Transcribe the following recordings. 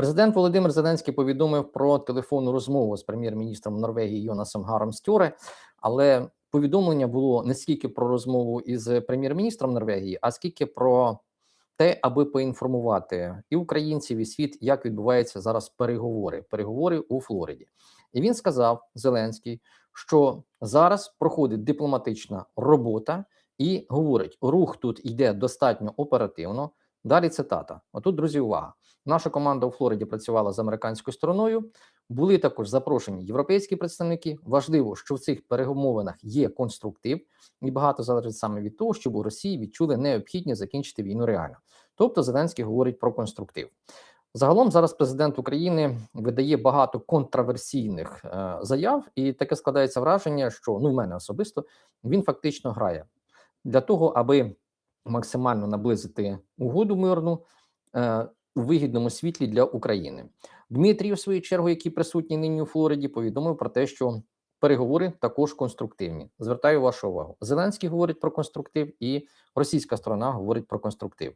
Президент Володимир Зеленський повідомив про телефонну розмову з прем'єр-міністром Норвегії Йонасом Гаром Стьоре, але повідомлення було не скільки про розмову із прем'єр-міністром Норвегії, а скільки про те, аби поінформувати і українців, і світ, як відбуваються зараз переговори, переговори у Флориді. І він сказав Зеленський, що зараз проходить дипломатична робота, і говорить: рух тут йде достатньо оперативно. Далі цитата. Отут, друзі, увага. Наша команда у Флориді працювала з американською стороною. Були також запрошені європейські представники. Важливо, що в цих перемовинах є конструктив, і багато залежить саме від того, щоб у Росії відчули необхідність закінчити війну реально. Тобто Зеленський говорить про конструктив. Загалом зараз президент України видає багато контраверсійних е, заяв, і таке складається враження, що ну в мене особисто він фактично грає для того, аби максимально наблизити угоду мирну е, у вигідному світлі для України. Дмитрій, в свою чергу, який присутній нині у Флориді, повідомив про те, що переговори також конструктивні. Звертаю вашу увагу. Зеленський говорить про конструктив, і російська сторона говорить про конструктив.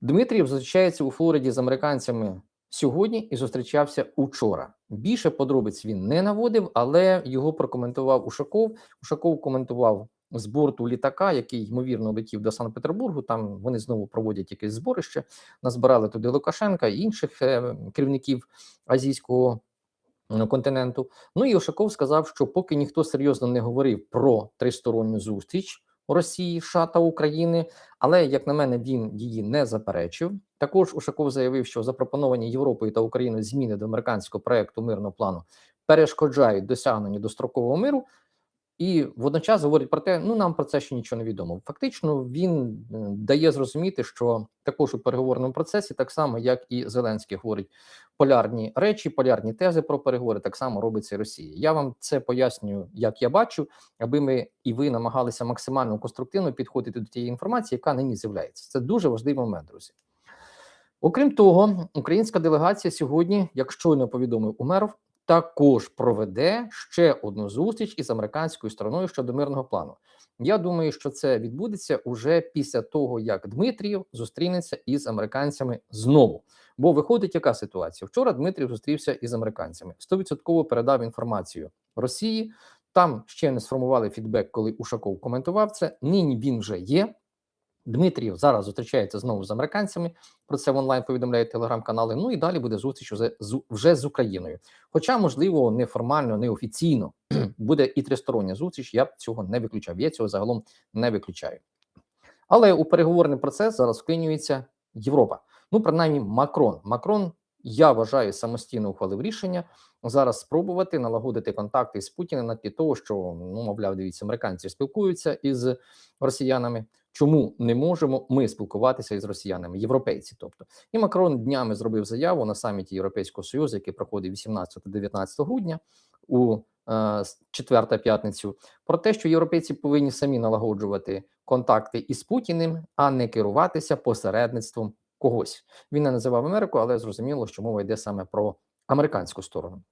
Дмитрій зустрічається у Флориді з американцями сьогодні і зустрічався учора. Більше подробиць він не наводив, але його прокоментував Ушаков. Ушаков коментував з борту літака, який ймовірно летів до Санкт-Петербургу. Там вони знову проводять якесь зборище. Назбирали туди Лукашенка і інших е, керівників азійського континенту. Ну і Ушаков сказав, що поки ніхто серйозно не говорив про тристоронню зустріч. Росії, США та України, але як на мене, він її не заперечив. Також Ушаков заявив, що запропоновані Європою та Україною зміни до американського проекту мирного плану перешкоджають досягненню дострокового миру. І водночас говорить про те, ну нам про це ще нічого не відомо. Фактично, він дає зрозуміти, що також у переговорному процесі, так само як і Зеленський говорить полярні речі, полярні тези про переговори, так само робиться Росія. Я вам це пояснюю, як я бачу, аби ми і ви намагалися максимально конструктивно підходити до тієї інформації, яка нині з'являється. Це дуже важливий момент, друзі. Окрім того, українська делегація сьогодні, як щойно повідомив Умеров, також проведе ще одну зустріч із американською стороною щодо мирного плану. Я думаю, що це відбудеться уже після того, як Дмитрієв зустрінеться із американцями знову. Бо виходить, яка ситуація? Вчора Дмитрів зустрівся із американцями. 100% передав інформацію Росії. Там ще не сформували фідбек, коли Ушаков коментував це. Нині він вже є. Дмитрієв зараз зустрічається знову з американцями. Про це в онлайн повідомляють телеграм-канали. Ну і далі буде зустріч вже з вже з Україною. Хоча, можливо, неформально, неофіційно буде і тристороння зустріч. Я б цього не виключав. Я цього загалом не виключаю. Але у переговорний процес зараз вклинюється Європа. Ну, принаймні, Макрон. Макрон, я вважаю, самостійно ухвалив рішення зараз спробувати налагодити контакти з Путіним на тлі того, що ну мовляв, дивіться, американці спілкуються із росіянами. Чому не можемо ми спілкуватися із росіянами, європейці? Тобто, і Макрон днями зробив заяву на саміті Європейського союзу, який проходив 18-19 грудня у е, четверта п'ятницю, про те, що європейці повинні самі налагоджувати контакти із Путіним, а не керуватися посередництвом когось. Він не називав Америку, але зрозуміло, що мова йде саме про американську сторону.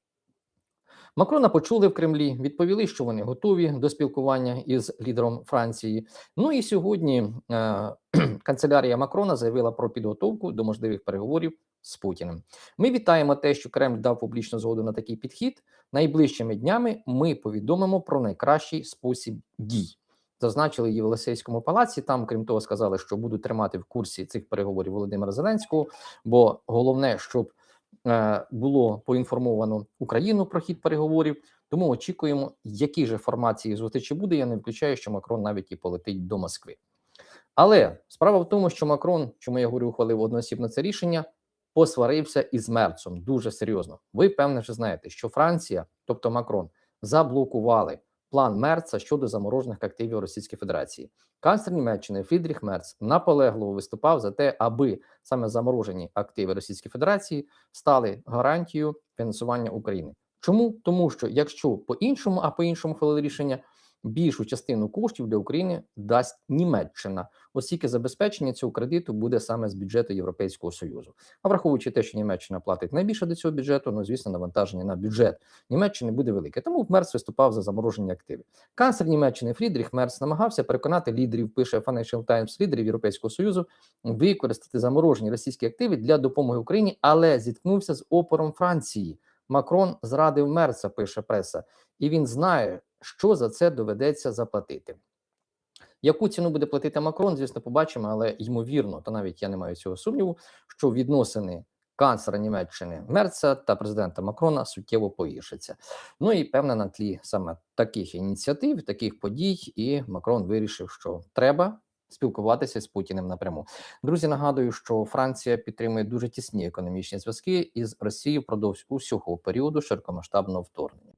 Макрона почули в Кремлі, відповіли, що вони готові до спілкування із лідером Франції. Ну і сьогодні е, канцелярія Макрона заявила про підготовку до можливих переговорів з Путіним. Ми вітаємо те, що Кремль дав публічну згоду на такий підхід. Найближчими днями ми повідомимо про найкращий спосіб дій. Зазначили її в Єлисейському палаці. Там, крім того, сказали, що будуть тримати в курсі цих переговорів Володимира Зеленського. Бо головне, щоб було поінформовано Україну про хід переговорів. Тому очікуємо, які ж формації зустрічі буде. Я не виключаю, що Макрон навіть і полетить до Москви. Але справа в тому, що Макрон, чому я говорю, ухвалив одноосібно це рішення, посварився із Мерцом дуже серйозно. Ви певне вже знаєте, що Франція, тобто Макрон, заблокували план Мерца щодо заморожених активів Російської Федерації. Канцлер Німеччини Фрідріх Мерц наполегливо виступав за те, аби саме заморожені активи Російської Федерації стали гарантією фінансування України. Чому тому, що якщо по іншому, а по іншому хвалили рішення більшу частину коштів для України дасть Німеччина, оскільки забезпечення цього кредиту буде саме з бюджету Європейського союзу. А враховуючи те, що Німеччина платить найбільше до цього бюджету, ну звісно, навантаження на бюджет Німеччини буде велике. Тому Мерц виступав за замороження активів. Канцлер Німеччини Фрідріх Мерц намагався переконати лідерів, пише Financial Times, лідерів Європейського союзу використати заморожені російські активи для допомоги Україні, але зіткнувся з опором Франції. Макрон зрадив Мерца, пише преса, і він знає, що за це доведеться заплатити. Яку ціну буде платити Макрон, звісно, побачимо, але ймовірно, та навіть я не маю цього сумніву, що відносини канцлера Німеччини Мерца та президента Макрона суттєво погіршаться. Ну і певне на тлі саме таких ініціатив, таких подій, і Макрон вирішив, що треба спілкуватися з Путіним напряму. Друзі, нагадую, що Франція підтримує дуже тісні економічні зв'язки із Росією впродовж усього періоду широкомасштабного вторгнення.